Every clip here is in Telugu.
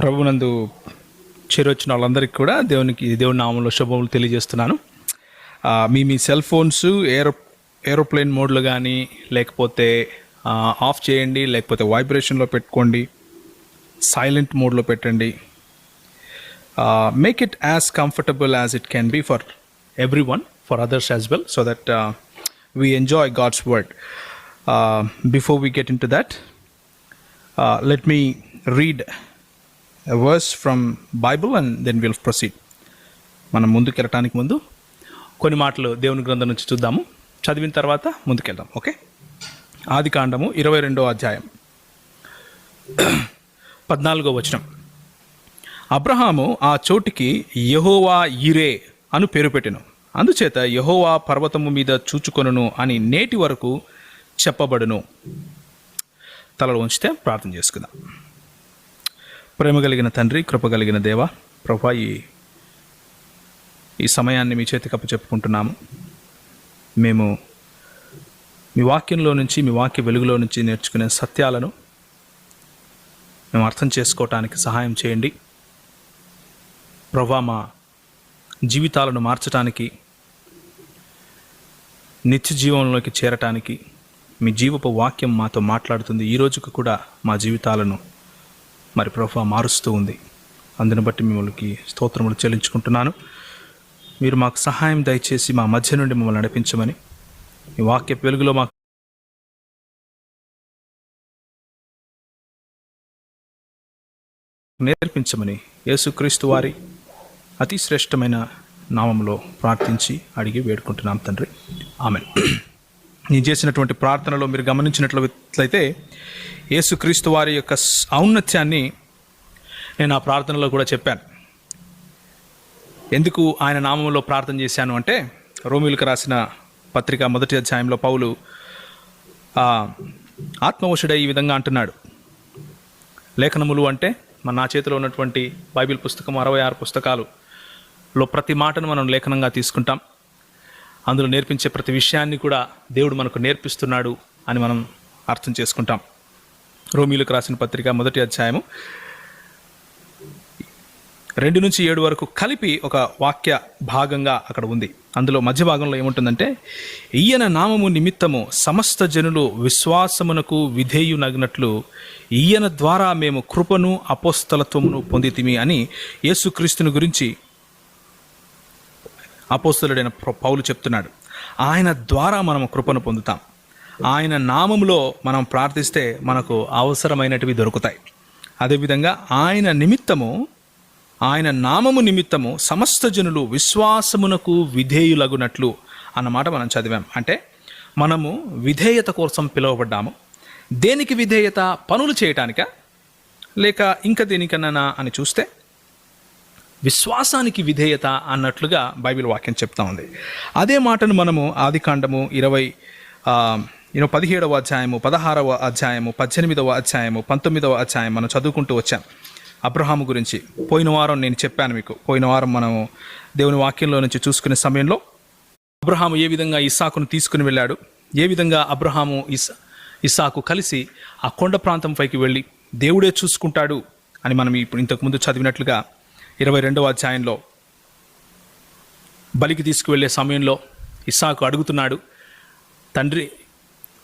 ప్రభునందు చేరొచ్చిన వాళ్ళందరికీ కూడా దేవునికి దేవుని నామంలో శుభములు తెలియజేస్తున్నాను. మీ మీ సెల్ ఫోన్స్ ఏరో ఏరోప్లేన్ మోడ్లో కానీ లేకపోతే ఆఫ్ చేయండి లేకపోతే వైబ్రేషన్లో పెట్టుకోండి సైలెంట్ మోడ్లో పెట్టండి. Make it as comfortable as it can be for everyone for others as well so that we enjoy God's word before we get into that let me read verse from Bible and then will proceed మనం ముందుకు వెళ్ళటానికి ముందు కొన్ని మాటలు దేవుని గ్రంథం నుంచి చూద్దాము. చదివిన తర్వాత ముందుకెళ్దాం ఓకే? ఆది కాండము ఇరవై రెండో అధ్యాయం. పద్నాలుగో వచనం. అబ్రహాము ఆ చోటికి యహోవా ఇరే అను పేరు పెట్టెను. అందుచేత యహోవా పర్వతము మీద చూచుకొనును అని నేటి వరకు చెప్పబడును. తలలో ఉంచితే ప్రార్థన చేసుకుందాం. ప్రేమ కలిగిన తండ్రి కృప కలిగిన దేవ ప్రభా ఈ ఈ సమయాన్ని మీ చేతికి అప్పచెప్పుకుంటున్నాము. మేము మీ వాక్యంలో నుంచి మీ వాక్య వెలుగులో నుంచి నేర్చుకునే సత్యాలను మేము అర్థం చేసుకోవటానికి సహాయం చేయండి. ప్రభా మా జీవితాలను మార్చటానికి నిత్య జీవంలోకి చేరటానికి మీ జీవపు వాక్యం మాతో మాట్లాడుతుంది. ఈ రోజుకు కూడా మా జీవితాలను మరి ప్రభా మారుస్తూ ఉంది. అందుని బట్టి మిమ్మల్ని స్తోత్రములు చెల్లించుకుంటున్నాను. మీరు మాకు సహాయం దయచేసి మా మధ్య నుండి మమ్మల్ని నడిపించమని మీ వాక్య వెలుగులో మాకు నేర్పించమని యేసుక్రీస్తు వారి అతి శ్రేష్టమైన నామంలో ప్రార్థించి అడిగి వేడుకుంటున్నాం తండ్రి. ఆమె నేను చేసినటువంటి ప్రార్థనలో మీరు గమనించినట్లయితే యేసుక్రీస్తు వారి యొక్క ఔన్నత్యాన్ని నేను ఆ ప్రార్థనలో కూడా చెప్పాను. ఎందుకు ఆయన నామంలో ప్రార్థన చేశాను అంటే రోమిలకు రాసిన పత్రిక మొదటి అధ్యాయంలో పౌలు ఆత్మవశుడై ఈ విధంగా అంటున్నాడు. లేఖనములు అంటే మన నా చేతిలో ఉన్నటువంటి బైబిల్ పుస్తకం అరవై ఆరు పుస్తకాలులో ప్రతి మాటను మనం లేఖనంగా తీసుకుంటాం. అందులో నేర్పించే ప్రతి విషయాన్ని కూడా దేవుడు మనకు నేర్పిస్తున్నాడు అని మనం అర్థం చేసుకుంటాం. రోమిలకు రాసిన పత్రిక మొదటి అధ్యాయము రెండు నుంచి ఏడు వరకు కలిపి ఒక వాక్య భాగంగా అక్కడ ఉంది. అందులో మధ్య భాగంలో ఏముంటుందంటే ఈయన నామము నిమిత్తము సమస్త జనులు విశ్వాసమునకు విధేయునగినట్లు ఈయన ద్వారా మేము కృపను అపోస్తలత్వమును పొందితిమి అని యేసుక్రీస్తుని గురించి అపోస్తలుడైన పౌలు చెప్తున్నాడు. ఆయన ద్వారా మనం కృపను పొందుతాం. ఆయన నామములో మనం ప్రార్థిస్తే మనకు అవసరమైనటివి దొరుకుతాయి. అదేవిధంగా ఆయన నిమిత్తము ఆయన నామము నిమిత్తము సమస్త జనులు విశ్వాసమునకు విధేయులగునట్లు అన్నమాట మనం చదివాం. అంటే మనము విధేయత కోసం పిలువబడ్డాము. దేనికి విధేయత? పనులు చేయటానికా? లేక ఇంకా దేనికన్నా అని చూస్తే విశ్వాసానికి విధేయత అన్నట్లుగా బైబిల్ వాక్యం చెప్తా ఉంది. అదే మాటను మనము ఆది కాండము ఇరవై యూనో పదిహేడవ అధ్యాయము పదహారవ అధ్యాయము పద్దెనిమిదవ అధ్యాయము పంతొమ్మిదవ అధ్యాయం మనం చదువుకుంటూ వచ్చాం. అబ్రహాము గురించి పోయిన వారం నేను చెప్పాను మీకు. పోయిన వారం మనము దేవుని వాక్యంలో నుంచి చూసుకునే సమయంలో అబ్రహాము ఏ విధంగా ఇస్సాకును తీసుకుని వెళ్ళాడు? ఏ విధంగా అబ్రహాము ఇస్ ఇస్సాకు కలిసి ఆ కొండ ప్రాంతం పైకి వెళ్ళి దేవుడే చూసుకుంటాడు అని మనం ఇప్పుడు ఇంతకుముందు చదివినట్లుగా ఇరవై రెండవ అధ్యాయంలో బలికి తీసుకువెళ్ళే సమయంలో ఇస్సాకు అడుగుతున్నాడు తండ్రి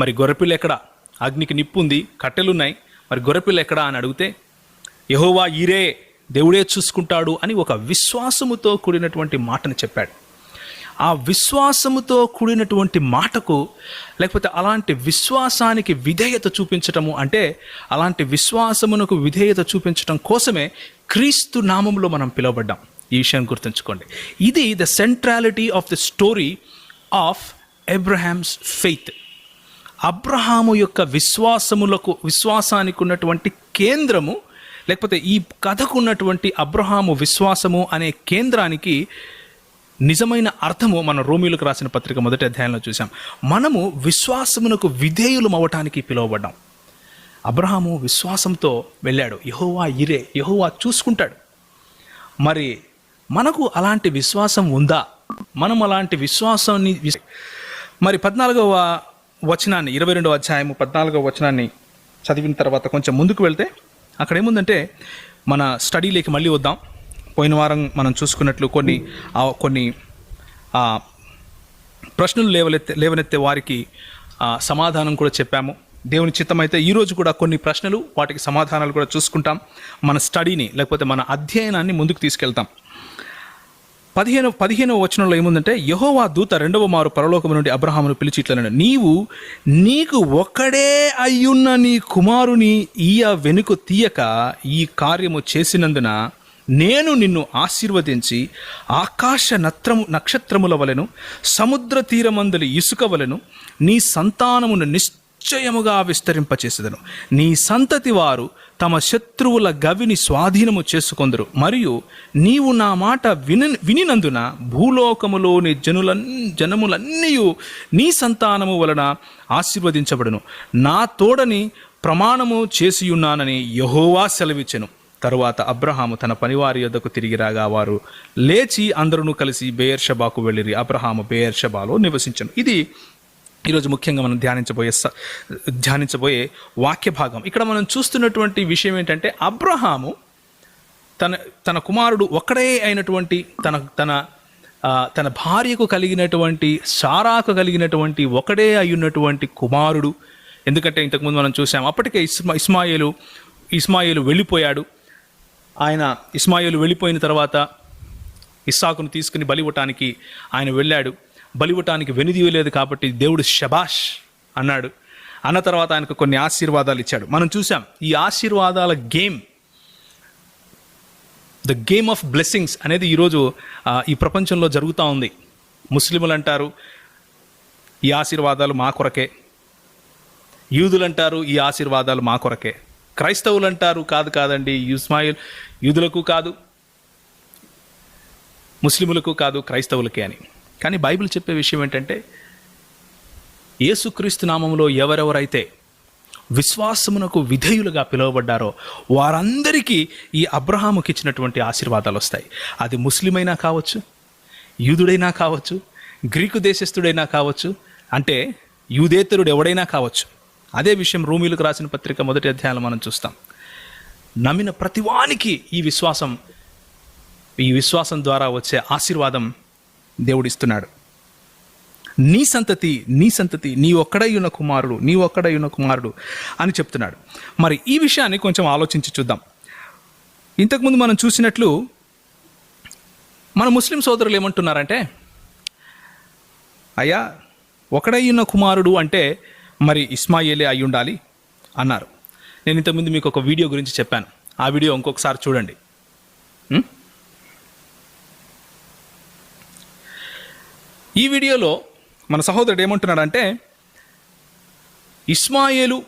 మరి గొర్రెపిల్ల ఎక్కడ? అగ్నికి నిప్పు ఉంది కట్టెలున్నాయి మరి గొర్రెపిల్ల ఎక్కడా? అని అడిగితే యహోవా ఈరే దేవుడే చూసుకుంటాడు అని ఒక విశ్వాసముతో కూడినటువంటి మాటను చెప్పాడు. ఆ విశ్వాసముతో కూడినటువంటి మాటకు లేకపోతే అలాంటి విశ్వాసానికి విధేయత చూపించటము అంటే అలాంటి విశ్వాసమునకు విధేయత చూపించటం కోసమే క్రీస్తు నామంలో మనం పిలువబడ్డాం. ఈ విషయం గుర్తుంచుకోండి. ఇది the centrality of the story of Abraham's faith Abraham యొక్క విశ్వాసములకు విశ్వాసానికి ఉన్నటువంటి కేంద్రము లేకపోతే ఈ కథకు ఉన్నటువంటి అబ్రహాము విశ్వాసము అనే కేంద్రానికి నిజమైన అర్థము మన రోమిలకు రాసిన పత్రిక మొదటి అధ్యాయంలో చూసాం మనము విశ్వాసమునకు విధేయులం అవ్వటానికి పిలువబడ్డాం. అబ్రహాము విశ్వాసంతో వెళ్ళాడు. యహోవా ఇరే యహోవా చూసుకుంటాడు. మరి మనకు అలాంటి విశ్వాసం ఉందా? మనం అలాంటి విశ్వాసాన్ని మరి పద్నాలుగవ వచనాన్ని ఇరవై రెండవ అధ్యాయము పద్నాలుగవ వచనాన్ని చదివిన తర్వాత కొంచెం ముందుకు వెళ్తే అక్కడ ఏముందంటే మన స్టడీలోకి మళ్ళీ వద్దాం. పోయిన వారం మనం చూసుకున్నట్లు కొన్ని కొన్ని ప్రశ్నలు లేవనెత్తే లేవనెత్తే వారికి సమాధానం కూడా చెప్పాము. దేవుని చిత్తమైతే ఈరోజు కూడా కొన్ని ప్రశ్నలు వాటికి సమాధానాలు కూడా చూసుకుంటాం. మన స్టడీని లేకపోతే మన అధ్యయనాన్ని ముందుకు తీసుకెళ్తాం. పదిహేను పదిహేనవ వచనంలో ఏముందంటే యహోవా దూత రెండవ మారు పరలోకము నుండి అబ్రహామును పిలిచి ఇట్లనడు నీవు నీకు ఒక్కడే అయ్యున్న నీ కుమారుని ఈయ వెనుక తీయక ఈ కార్యము చేసినందున నేను నిన్ను ఆశీర్వదించి ఆకాశ నత్రము నక్షత్రముల వలెను సముద్ర తీరమందలి ఇసుక వలెను నీ సంతానమును నిశ్చయముగా విస్తరింపచేసేదను. నీ సంతతి వారు తమ శత్రువుల గవిని స్వాధీనము చేసుకొందరు. మరియు నీవు నా మాట విని వినినందున భూలోకములోని జనులన్ జనములన్నీ నీ సంతానము వలన ఆశీర్వదించబడును. నా తోడని ప్రమాణము చేసియున్నానని యహోవా సెలవిచ్చెను. తరువాత అబ్రహాము తన పనివారి యొద్దకు తిరిగి రాగా వారు లేచి అందరూ కలిసి బేయర్షబాకు వెళ్ళిరి. అబ్రహాము బేయర్షబాలో నివసించను. ఇది ఈరోజు ముఖ్యంగా మనం ధ్యానించబోయే స- ధ్యానించబోయే వాక్య భాగం. ఇక్కడ మనం చూస్తున్నటువంటి విషయం ఏంటంటే అబ్రహాము తన తన కుమారుడు ఒక్కడే అయినటువంటి తన తన తన భార్యకు కలిగినటువంటి సారాకు కలిగినటువంటి ఒకడే అయ్యున్నటువంటి కుమారుడు. ఎందుకంటే ఇంతకుముందు మనం చూసాం అప్పటికే ఇస్మా ఇస్మాయిలు ఇస్మాయిలు వెళ్ళిపోయాడు. ఆయన ఇస్మాయిలు వెళ్ళిపోయిన తర్వాత ఇస్సాకును తీసుకుని బలివటానికి ఆయన వెళ్ళాడు. బలివటానికి వెనుదీయలేదు కాబట్టి దేవుడు శబాష్ అన్నాడు. అన్న తర్వాత ఆయనకు కొన్ని ఆశీర్వాదాలు ఇచ్చాడు. మనం చూసాం ఈ ఆశీర్వాదాల game the game of blessings అనేది ఈరోజు ఈ ప్రపంచంలో జరుగుతూ ఉంది. ముస్లిములు అంటారు ఈ ఆశీర్వాదాలు మా కొరకే. యూదులు అంటారు ఈ ఆశీర్వాదాలు మా కొరకే. క్రైస్తవులు అంటారు కాదు కాదండి ఇస్మాయిల్ యూదులకు కాదు ముస్లిములకు కాదు క్రైస్తవులకే అని. కానీ బైబిల్ చెప్పే విషయం ఏంటంటే యేసుక్రీస్తు నామములో ఎవరెవరైతే విశ్వాసమునకు విధేయులుగా పిలువబడ్డారో వారందరికీ ఈ అబ్రహాముకి ఇచ్చినటువంటి ఆశీర్వాదాలు వస్తాయి. అది ముస్లిమైనా కావచ్చు యూదుడైనా కావచ్చు గ్రీకు దేశస్థుడైనా కావచ్చు అంటే యూదేతరుడు ఎవడైనా కావచ్చు. అదే విషయం రూమీలకు రాసిన పత్రిక మొదటి అధ్యాయంలో మనం చూస్తాం. నమ్మిన ప్రతివానికి ఈ విశ్వాసం ఈ విశ్వాసం ద్వారా వచ్చే ఆశీర్వాదం దేవుడిస్తున్నాడు. నీ సంతతి నీ సంతతి నీ ఒక్కడయ్యున్న కుమారుడు నీ ఒక్కడయ్యున్న కుమారుడు అని చెప్తున్నాడు. మరి ఈ విషయాన్ని కొంచెం ఆలోచించి చూద్దాం. ఇంతకుముందు మనం చూసినట్లు మన ముస్లిం సోదరులు ఏమంటున్నారంటే అయ్యా ఒకడయ్యున్న కుమారుడు అంటే మరి ఇస్మాయిలే అయి ఉండాలి అన్నారు. నేను ఇంతకుముందు మీకు ఒక వీడియో గురించి చెప్పాను. ఆ వీడియో ఇంకొకసారి చూడండి. ఈ వీడియోలో మన సహోదరుడు ఏమంటున్నాడంటే ఇస్మాయేలు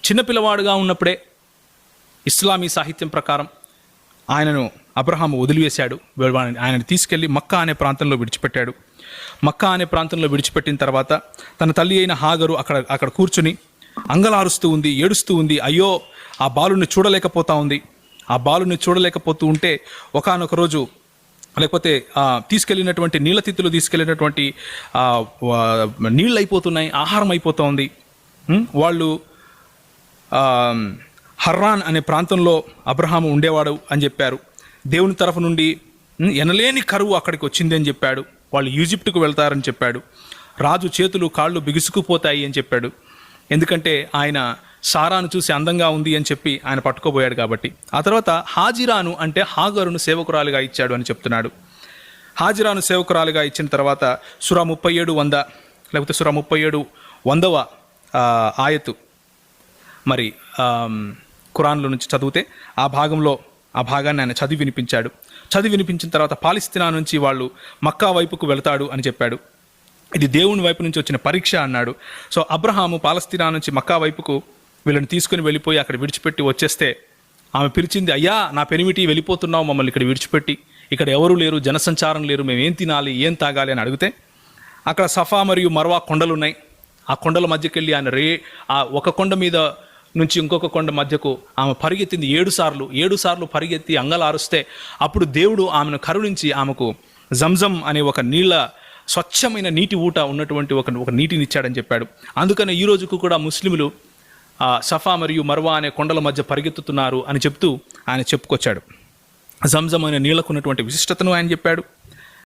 చిన్నపిల్లవాడుగా ఉన్నప్పుడే ఇస్లామీ సాహిత్యం ప్రకారం ఆయనను అబ్రహాము వదిలివేశాడు. వాడిని- ఆయనను తీసుకెళ్ళి మక్కా అనే ప్రాంతంలో విడిచిపెట్టాడు. మక్కా అనే ప్రాంతంలో విడిచిపెట్టిన తర్వాత తన తల్లి అయిన హాగరు అక్కడ అక్కడ కూర్చుని అంగలారుస్తూ ఉంది ఏడుస్తూ ఉంది అయ్యో ఆ బాలుని చూడలేకపోతా ఉంది. ఆ బాలుని చూడలేకపోతూ ఉంటే ఒకనొక రోజు లేకపోతే తీసుకెళ్ళినటువంటి నీళ్ళ తిత్తులు తీసుకెళ్ళినటువంటి నీళ్ళు అయిపోతున్నాయి ఆహారం అయిపోతోంది వాళ్ళు హర్రాన్ అనే ప్రాంతంలో అబ్రహాం ఉండేవాడు అని చెప్పారు. దేవుని తరఫు నుండి ఎనలేని కరువు అక్కడికి వచ్చింది అని చెప్పాడు. వాళ్ళు ఈజిప్టుకు వెళ్తారని చెప్పాడు. రాజు చేతులు కాళ్ళు బిగుసుకుపోతాయి అని చెప్పాడు. ఎందుకంటే ఆయన సారాను చూసి అందంగా ఉంది అని చెప్పి ఆయన పట్టుకోబోయాడు కాబట్టి. ఆ తర్వాత హాజిరాను అంటే హాగరును సేవకురాలుగా ఇచ్చాడు అని చెప్తున్నాడు. హాజిరాను సేవకురాలుగా ఇచ్చిన తర్వాత సురా ముప్పై ఏడు వంద లేకపోతే సురా ముప్పై ఏడు వందవ ఆయతు. మరి ఆమ్, ఖురాన్లో నుంచి చదివితే ఆ భాగంలో ఆ భాగాన్ని ఆయన చదివి వినిపించాడు. చదివి వినిపించిన తర్వాత పాలిస్తీనా నుంచి వాళ్ళు మక్కా వైపుకు వెళతాడు అని చెప్పాడు. ఇది దేవుని వైపు నుంచి వచ్చిన పరీక్ష అన్నాడు. సో అబ్రహాము పాలస్తీనా నుంచి మక్కా వైపుకు వీళ్ళని తీసుకుని వెళ్ళిపోయి అక్కడ విడిచిపెట్టి వచ్చేస్తే ఆమె పిలిచింది అయ్యా నా పెనిమిటి వెళ్ళిపోతున్నావు మమ్మల్ని ఇక్కడ విడిచిపెట్టి. ఇక్కడ ఎవరు లేరు జనసంచారం లేరు మేము ఏం తినాలి ఏం తాగాలి అని అడిగితే అక్కడ సఫా మరియు మర్వా కొండలు ఉన్నాయి ఆ కొండల మధ్యకి వెళ్ళి ఆయన రే ఆ ఒక కొండ మీద నుంచి ఇంకొక కొండ మధ్యకు ఆమె పరిగెత్తింది ఏడు సార్లు. ఏడు సార్లు పరిగెత్తి అంగలారుస్తే అప్పుడు దేవుడు ఆమెను కరుణించి ఆమెకు జంజం అనే ఒక నీళ్ళ స్వచ్ఛమైన నీటి ఊట ఉన్నటువంటి ఒక ఒక నీటినిచ్చాడని చెప్పాడు. అందుకని ఈ రోజుకు కూడా ముస్లింలు సఫా మరియు మర్వా అనే కొండల మధ్య పరిగెత్తుతున్నారు అని చెప్తూ ఆయన చెప్పుకొచ్చాడు. జంజం అనే నీళ్ళకు ఉన్నటువంటి విశిష్టతను ఆయన చెప్పాడు.